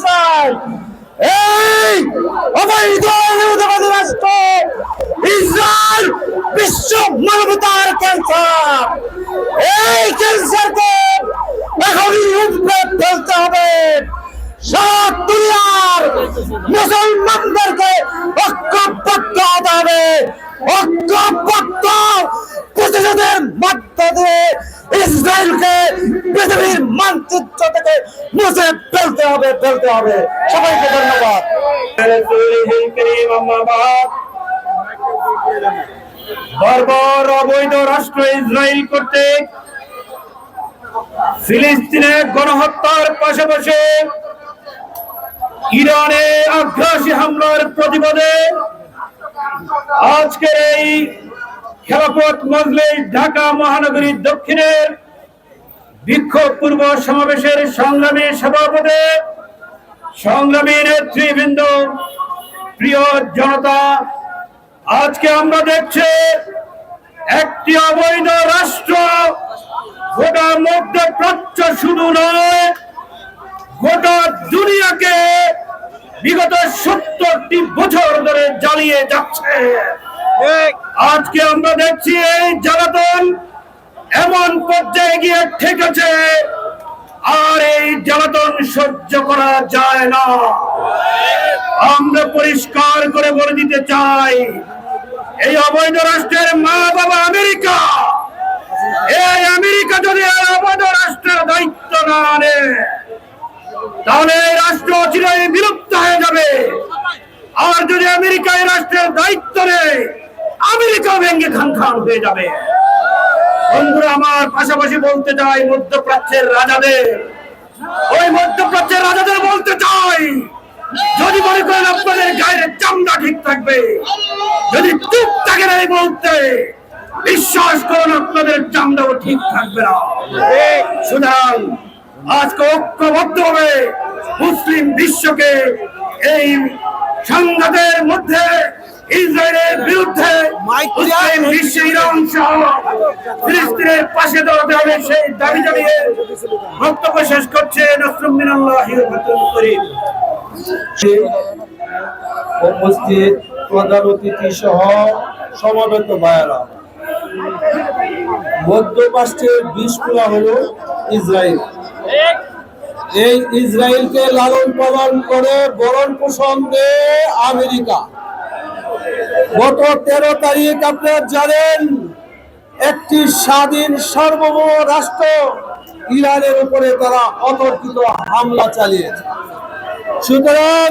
Israel এই অবৈধ ইহুদিবাদী রাষ্ট্র ইসরায়েল বিশ্ব মানবতার ক্যান্সার এই ক্যান্সারকে এখনই উপরে ফেলতে হবে। সব দুনিয়ার মুসলমানদেরকে ঐক্যবদ্ধ হতে হবে। ঐক্যবদ্ধ থেকে মুছে ফেলতে হবে ফেলতে হবে। সবাইকে ধন্যবাদ। অবৈধ রাষ্ট্র ইসরায়েল গণহত্যার পাশাপাশি ইরানে আগ্রাসী হামলার প্রতিবাদে আজকের এই খেলাফত মজলিস ঢাকা মহানগরীর দক্ষিণের বিক্ষোভ পূর্ব সমাবেশের সংগ্রামী সভাপতি সংগ্রামী নেতৃবৃন্দ প্রিয় জনতা আজকে আমরা দেখছি একটি অবৈধ রাষ্ট্র। গোটা মধ্যপ্রাচ্য শুধু নয় গোটা দুনিয়াকে বিগত সত্তরটি বছর ধরে জ্বালিয়ে যাচ্ছে। আজকে আমরা দেখছি এই জ্বালাতন এমন পর্যায়ে গিয়ে ঠেকেছে আর এই জ্বালাতন সহ্য করা যায় না। আমরা পরিষ্কার করে বলে দিতে চাই, এই অবৈধ রাষ্ট্রের মা বাবা আমেরিকা, এই আমেরিকা যদি অবৈধ রাষ্ট্রের দায়িত্ব না নেয়, তাহলে এই রাষ্ট্র চিরাই বিলুপ্ত হয়ে যাবে। আর যদি আমেরিকা এই রাষ্ট্রের দায়িত্ব নেয় আমেরিকা ভেঙে খান খান হয়ে যাবে। বন্ধুরা, আমার পাশাপাশি বলতে চাই মধ্যপ্রাচ্যের রাজাদের। ওই মধ্যপ্রাচ্যের রাজাদের বলতে চাই, যদি মনে করেন আপনাদের গায়ের চামড়া ঠিক থাকবে, যদি চুপ থাকে না এই মুহূর্তে, বিশ্বাস করুন আপনাদের চামড়াও ঠিক থাকবে না। সুতরাং আজকে ঐক্যবদ্ধ হবে মুসলিম বিশ্বকে এই সংঘাতের মধ্যে ইসরায়েলের বিরুদ্ধে মুসলিম বিশ্ব ইরান সহ ফিলিস্তিনের পাশে দাঁড়াতে হবে সেই দাবি জানিয়ে বক্তব্য শেষ করছে নসরুম মিনাল্লাহ করিম। উপস্থিত প্রধান অতিথি সহ সমবেত ভাইয়েরা মধ্যপ্রাচ্যের বিস্ফোরা হলো ইসরায়েল। এই ইসরায়েলকে লালন পালন করে বরণ পোষণ দেয় আমেরিকা। গত তেরো তারিখ আপনার জানেন, একটি স্বাধীন সার্বভৌম রাষ্ট্র ইরানের উপরে তারা অতর্কিত হামলা চালিয়েছে। সুতরাং